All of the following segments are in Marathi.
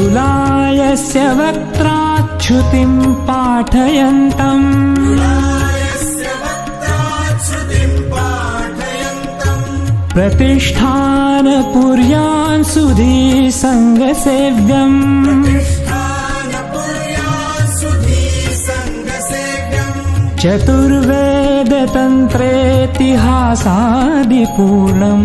लुलायस्य वक्त्राच्छुतिं पाठयन्तम्। प्रतिष्ठानपुर्यान् सुधी सङ्गसेव्यम्। चतुर्वेदतन्त्रेतिहासादिपूर्णम्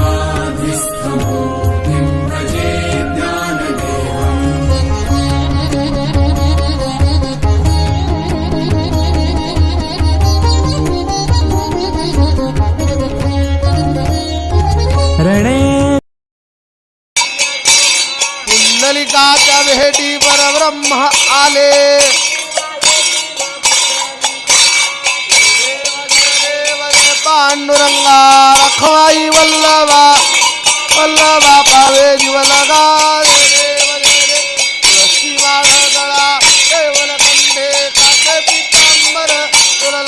पुंडलिकाच्या भेटी परब्रह्म आले. पांडुरंगा रखवाई वल्लभा वल्लभा पावे जीवलगा शिवाळगळा देवल कंठे काके पितांबर तुला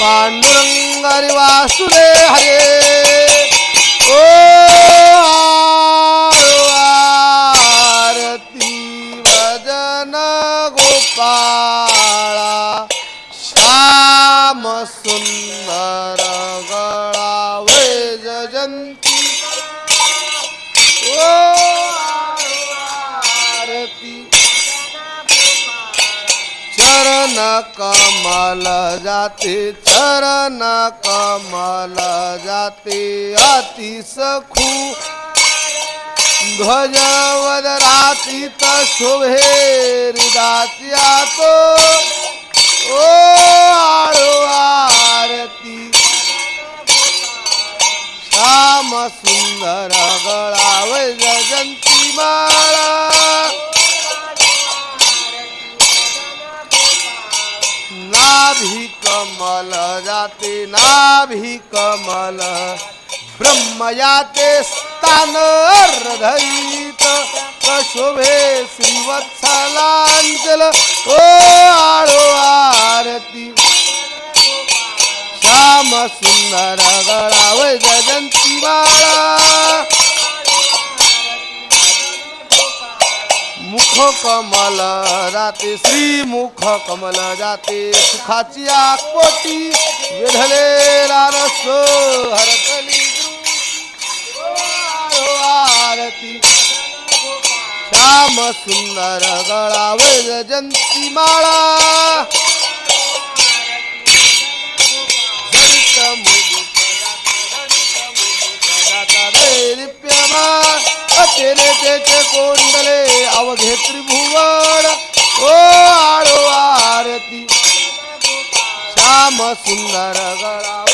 पांडुरंग हरी वासुदे हरे ओ कमल जाते चरण कमल जाते अति सखू। ध्वज वदरातीत शोभे हृदाच्या तो ओ आळो आरती। श्याम सुंदर गळाव जयंती माळा। भी कमल जाते नाभी कमल। ब्रह्मयाते स्थान हृदयित कशोभे श्रीवत्सलांचल ओ आरो आरती। श्याम सुंदर गळाव जयंती बाळा कमल जाते श्री मुख कमल जाते सुखाची आकोटी विढलेला रस हरकली आरती. श्याम सुंदर गळाव जयंती माळा जनित जाता तेरे त्याचे कोंडले अवघे त्रिभुवन ओ आळो आरती. श्याम सुंदर गळाव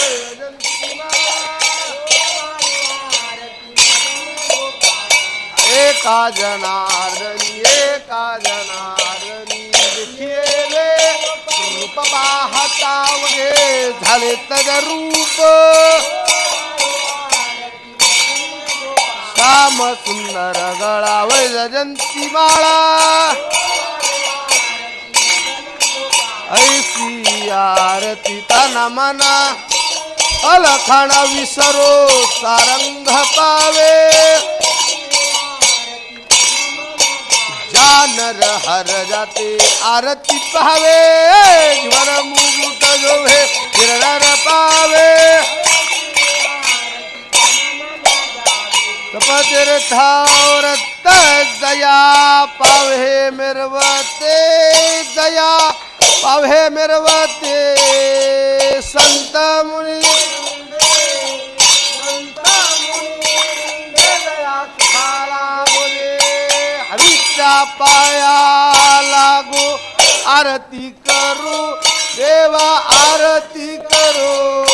एका जनार्दनी एका जनार्दनी देखिले रूप पाहता वगे झाले तद रूप. श्याम सुंदर गळाव जयंती माळा. ऐसी आरती तना मना अलखण विसरो सारंग पावे. जानर हर जाते आरती पावे जीवन मुकुट जोवे हिरणार पावे. तपतीर्थावर दया पावे मिरवते दया पावे मिरवते। संत मुनी। दया पाया लागू आरती करू देवा आरती करू।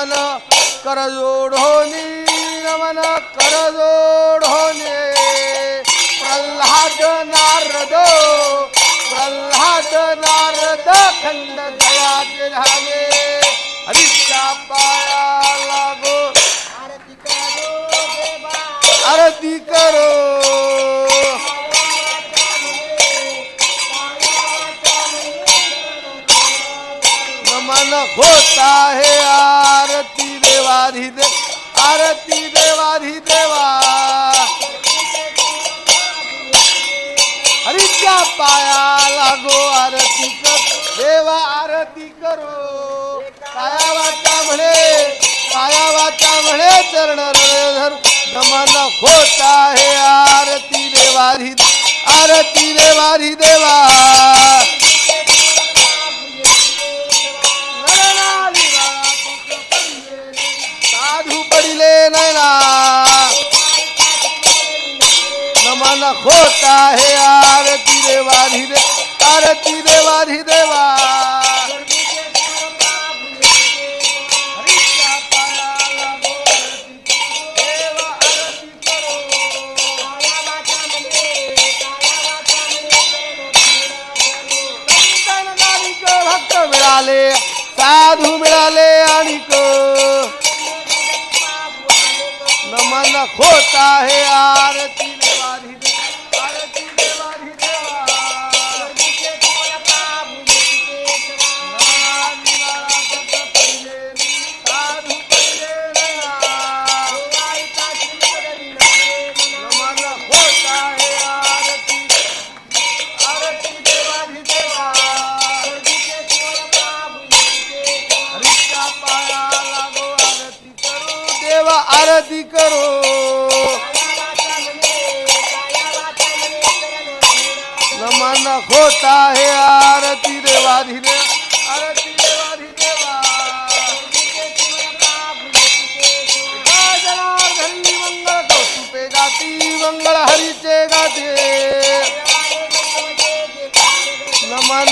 नमन कर जोडोनी नमन कर जोडोने प्रल्हाद नारद प्रल्हाद नारद खंड दया झाले देवा. हरीच्या पाया लागो आरती कर. देवा आरती करो. काया वाचा म्हणे काया वाचा म्हणे चरण हृदय धर नमन होता है आरती देवारी आरती देवारी देवा. साधू पडिले नैना मन खोटा है आरती देवाधी दे आरती देवाधी देवा हरीच्या देवा मिळाले साधू मिळाले आणि नमन होत आहे आरती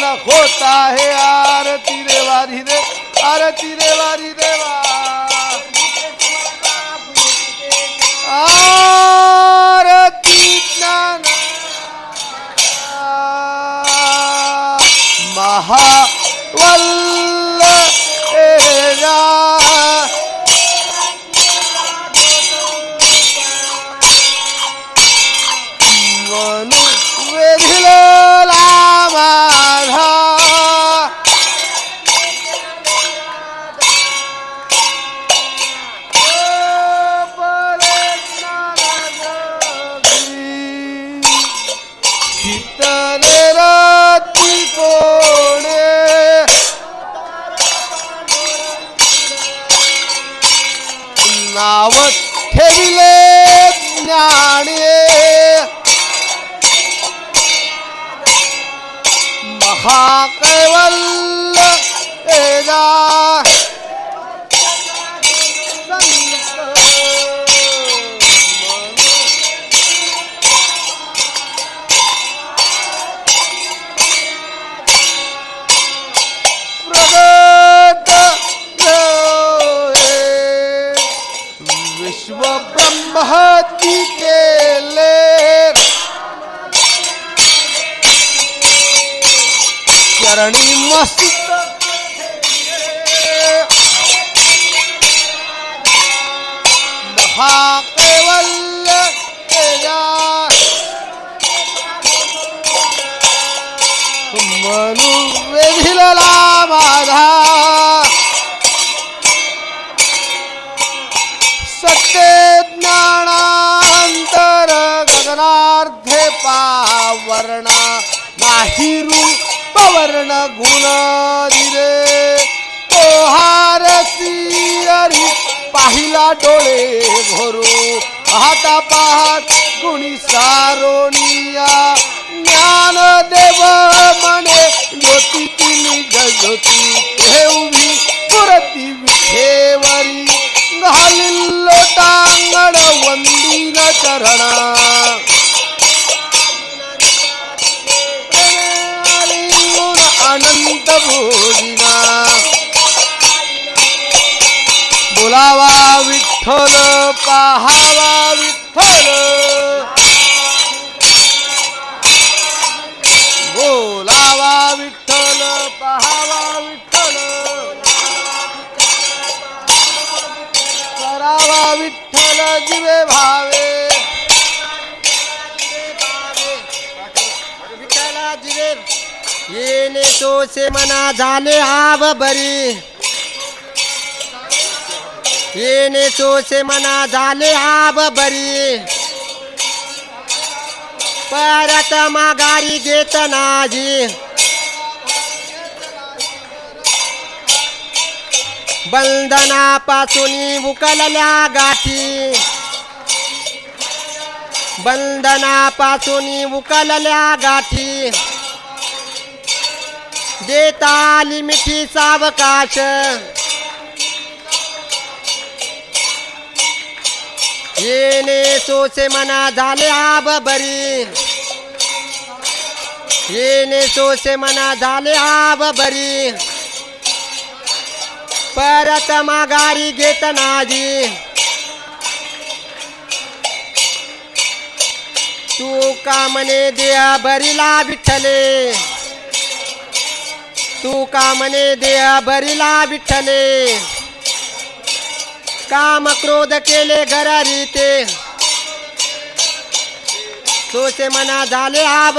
नमन होता है आरती देवाधी रे आरती देवाधी देवा। आरती ज्ञान। महा नाव ठेविले ज्ञाने महाकैवल्य एजा विश्व ब्रह्मती केले चरणी मस्त सत्य ज्ञानांतर गगनार्धे पावरणा नाही पवर्ण गुण दिले. पोहारसी पाहिला डोळे भरू. पाहता पाहत गुणी सारोनिया. ज्ञान देव म्हणे ज्योती निज ज्योती ठेवली पुरती विठेवरी. घालिल्लो टांगण वंदीन चरणा आलिंगून अनंत भोजिना बोलावा विठ्ठल येणे तोसे मना झाले आव बरी. येणे तोसे मना झाले आव बरी. परत माघारी घेत नाजी. बंधनापासून उकलल्या गाठी. बंधनापासून उकलल्या गाठी. देता आली मिठी सावकाश. येणे सोसे मना झाले आब बरी. येणे सोसे मना झाले आब बरी. परत माघारी घेत नाही तू का म्हणे देह भरीला विठ्ठले? तू का म्हणे देह भरिला विठ्ठले. काम क्रोध केले घरारी ते. तोचे मना झाले आब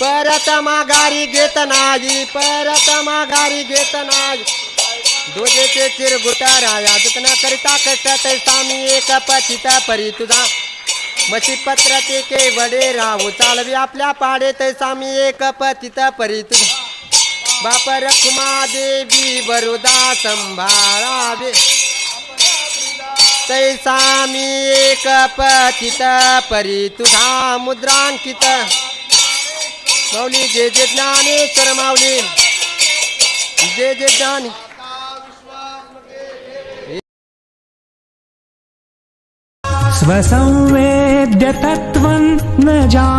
परत माघारी घेत नाही परत माघारी घेत नाही. दोजेचे चिरगुटा राया दुखना करिता कष्ट ते सामी एक पतिता परी तुझा. मशी पत्र ते के वडे राहू चालवी आपल्या पाडे ते सामी एक पतिता परी तुझा. बाप रखुमा देवी वरुदा संभाळावे तैसामी एक पतित परी तुझा मुद्रांकित। माऊली जे जे ज्ञानेश्वर माऊली। जे जे ज्ञान। स्वसंवेद्य तत्त्वं न जान